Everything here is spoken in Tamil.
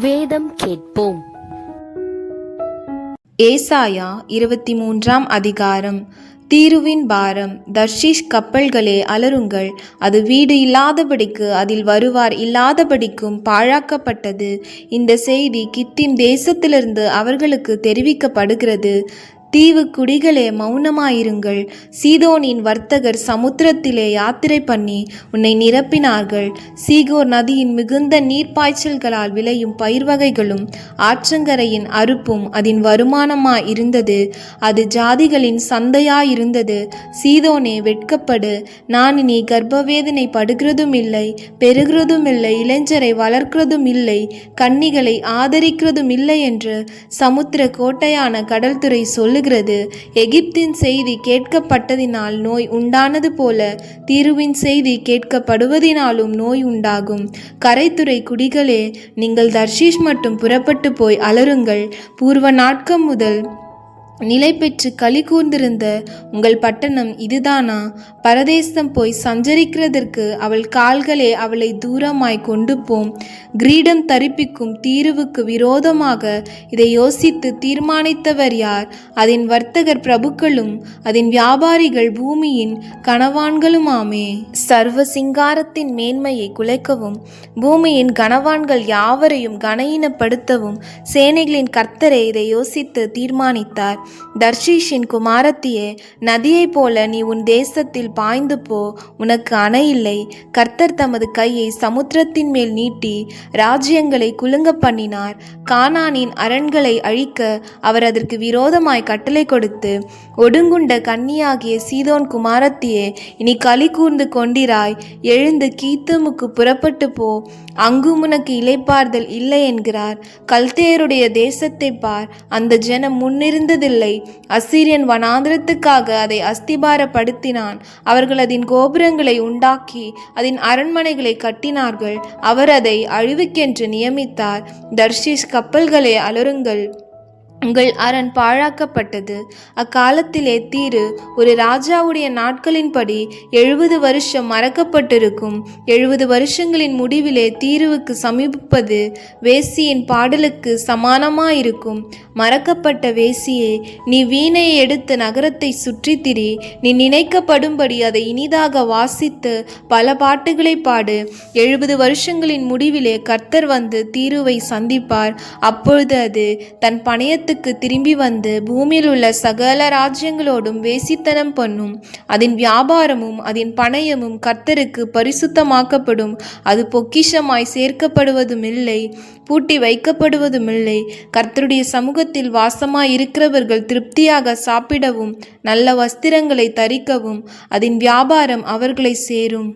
வேதம் கேட்போம். ஏசாயா இருபத்தி மூன்றாம் அதிகாரம். தீருவின் பாரம். தர்ஷீஷ் கப்பல்களே அலருங்கள் அது வீடு இல்லாதபடிக்கு அதில் வருவார் இல்லாதபடிக்கும் பாழாக்கப்பட்டது. இந்த செய்தி கித்திம் தேசத்திலிருந்து அவர்களுக்கு தெரிவிக்கப்படுகிறது. தீவு குடிகளே மௌனமாயிருங்கள். சீதோனின் வர்த்தகர் சமுத்திரத்திலே யாத்திரை பண்ணி உன்னை நிரப்பினார்கள். சீகோர் நதியின் மிகுந்த நீர்ப்பாய்ச்சல்களால் விளையும் பயிர் வகைகளும் ஆற்றங்கரையின் அறுப்பும் அதன் வருமானமாய் இருந்தது அது ஜாதிகளின் சந்தையாயிருந்தது. சீதோனே வெட்கப்படு. நான் இனி கர்ப்பவேதனை படுகிறதும் இல்லை பெறுகிறதும் இல்லை இளைஞரை வளர்க்கிறதும் இல்லை கன்னிகளை ஆதரிக்கிறதும் இல்லை என்று சமுத்திர கோட்டையான கடல்துறை சொல்லுகிறது எகிப்தின் செய்தி கேட்கப்பட்டதினால் நோய் உண்டானது போல தீருவின் செய்தி கேட்கப்படுவதினாலும் நோய் உண்டாகும். கரைத்துறை குடிகளே நீங்கள் தர்ஷீஷ் மட்டும் புறப்பட்டு போய் அலருங்கள் பூர்வ நாட்கம் முதல் நிலை பெற்று களி கூர்ந்திருந்த உங்கள் பட்டணம் இதுதானா? பரதேசம் போய் சஞ்சரிக்கிறதற்கு அவள் கால்களே அவளை தூரமாய் கொண்டு போம் கிரீடம் தரிப்பிக்கும் தீருவுக்கு விரோதமாக இதை யோசித்து தீர்மானித்தவர் யார்? அதன் வர்த்தகர் பிரபுக்களும் அதன் வியாபாரிகள் பூமியின் கனவான்களுமாமே. சர்வ சிங்காரத்தின் மேன்மையை குலைக்கவும் பூமியின் கனவான்கள் யாவரையும் கனஈனப்படுத்தவும் சேனைகளின் கர்த்தரே இதை யோசித்து தீர்மானித்தார். தர்ஷீஷின் குமாரத்தியே நதியைப் போல நீ உன் தேசத்தில் பாய்ந்து போ. உனக்கு அணை இல்லை. கர்த்தர் தமது கையை சமுத்திரத்தின் மேல் நீட்டி ராஜ்யங்களை குலுங்க பண்ணினார். கானானின் அரண்களை அழிக்க அவர் அதற்கு விரோதமாய் கட்டளை கொடுத்து ஒடுங்குண்ட கன்னியாகிய சீதோன் குமாரத்தியே இனி களி கூர்ந்து கொண்டிராய். எழுந்து கீத்துமுக்கு புறப்பட்டு போ. அங்கும் உனக்கு இளைப்பார்தல் இல்லை என்கிறார். கல்தேயருடைய தேசத்தை பார். அந்த ஜனம் இல்லை. அசீரியன் வனாந்திரத்துக்காக அதை அஸ்திபாரப்படுத்தினான். அவர்கள் அதன் கோபுரங்களை உண்டாக்கி அதன் அரண்மனைகளை கட்டினார்கள். அவர் அதை அழிவுக்கென்று நியமித்தார். தர்ஷிஷ் கப்பல்களை அலருங்கள். உங்கள் அரண் பாழாக்கப்பட்டது. அக்காலத்திலே தீரு ஒரு ராஜாவுடைய நாட்களின்படி எழுபது வருஷம் மறக்கப்பட்டிருக்கும். எழுபது வருஷங்களின் முடிவிலே தீருவுக்கு சமீபிப்பது வேசியின் பாடலுக்கு சமானமாயிருக்கும். மறக்கப்பட்ட வேசியே நீ வீணையை எடுத்து நகரத்தை சுற்றி திரி. நீ நினைக்கப்படும்படி அதை இனிதாக வாசித்து பல பாட்டுகளை பாடு. எழுபது வருஷங்களின் முடிவிலே கர்த்தர் வந்து தீருவை சந்திப்பார். அப்பொழுது அது தன் பணைய உலகத்துக்கு திரும்பி வந்து பூமியில் உள்ள சகல ராஜ்யங்களோடும் வேசித்தனம் பண்ணும். அதன் வியாபாரமும் அதன் பணயமும் கர்த்தருக்கு பரிசுத்தமாக்கப்படும். அது பொக்கிஷமாய் சேர்க்கப்படுவதும் இல்லை பூட்டி வைக்கப்படுவதும் இல்லை கர்த்தருடைய சமூகத்தில் வாசமாய் இருக்கிறவர்கள் திருப்தியாக சாப்பிடவும் நல்ல வஸ்திரங்களை தரிக்கவும் அதன் வியாபாரம் அவர்களை சேரும்.